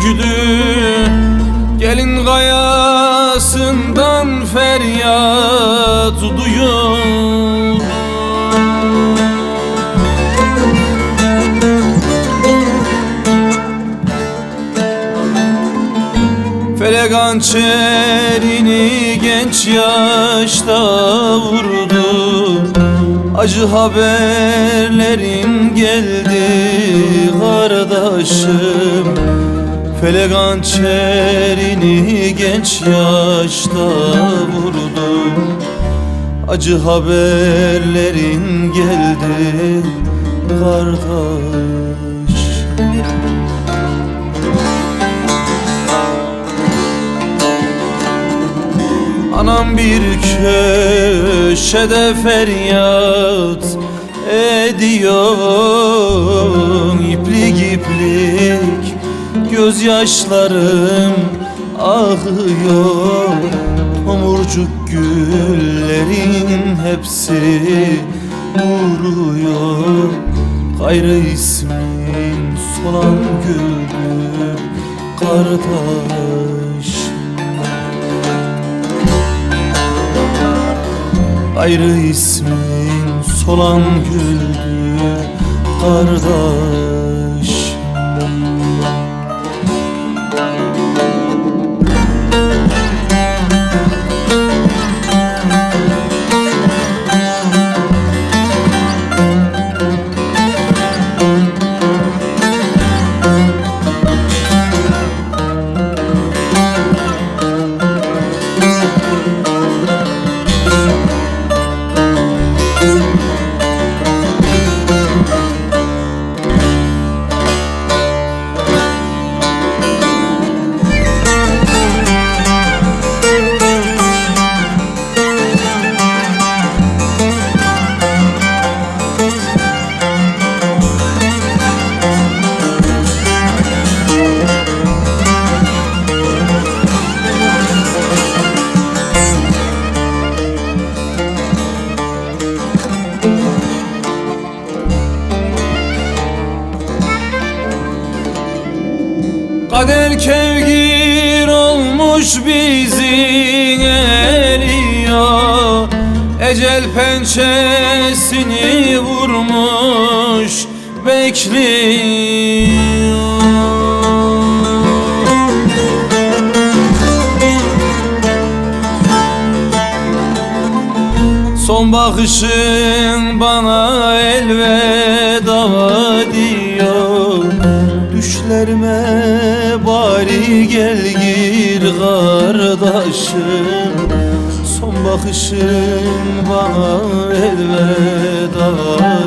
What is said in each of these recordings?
çöktü Gelin kayasından feryat duyuldu Felek hançerini genç yaşta vurdu. Acı haberlerin geldi kardeşim Felek hançerini genç yaşta vurdu. Acı haberlerin geldi kardeş. Anam bir köşede feryat ediyor. İplik iplik gözyaşlarım ahıyor Tomurcuk güllerin hepsi vuruyor Gayrı ismin solan güldür kardeş Ayrı ismin solan güldü kardeş Kader kevgir olmuş bizi eliyor Ecel pençesini vurmuş bekliyor. Son bakışın bana elveda Düşlerime bari gel gir kardeşim. Son bakışın bana elveda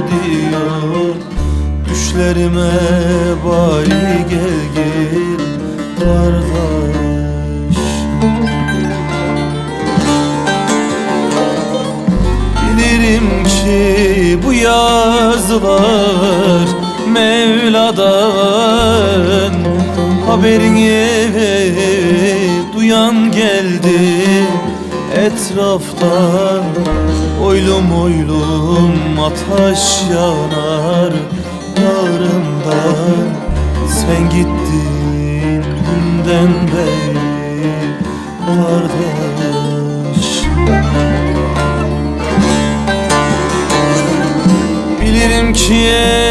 diyor. Düşlerime bari gel gir kardeş Bilirim ki bu yazılar Mevla'dan Haberini duyan geldi. Etraftan Oylum oylum ateş yanar Bağrımdan Sen gittin günden beri Kardeş. Bilirim ki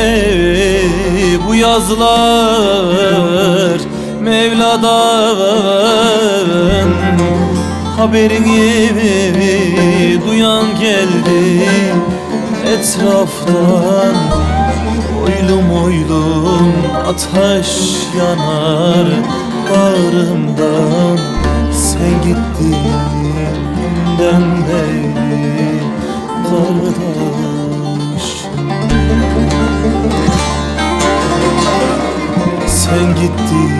yazlar Mevla'dan. Haberini duyan geldi etraftan. Oylum oylum ateş yanar bağrımdan. Sen gittiğinden beri kardeş gittiğin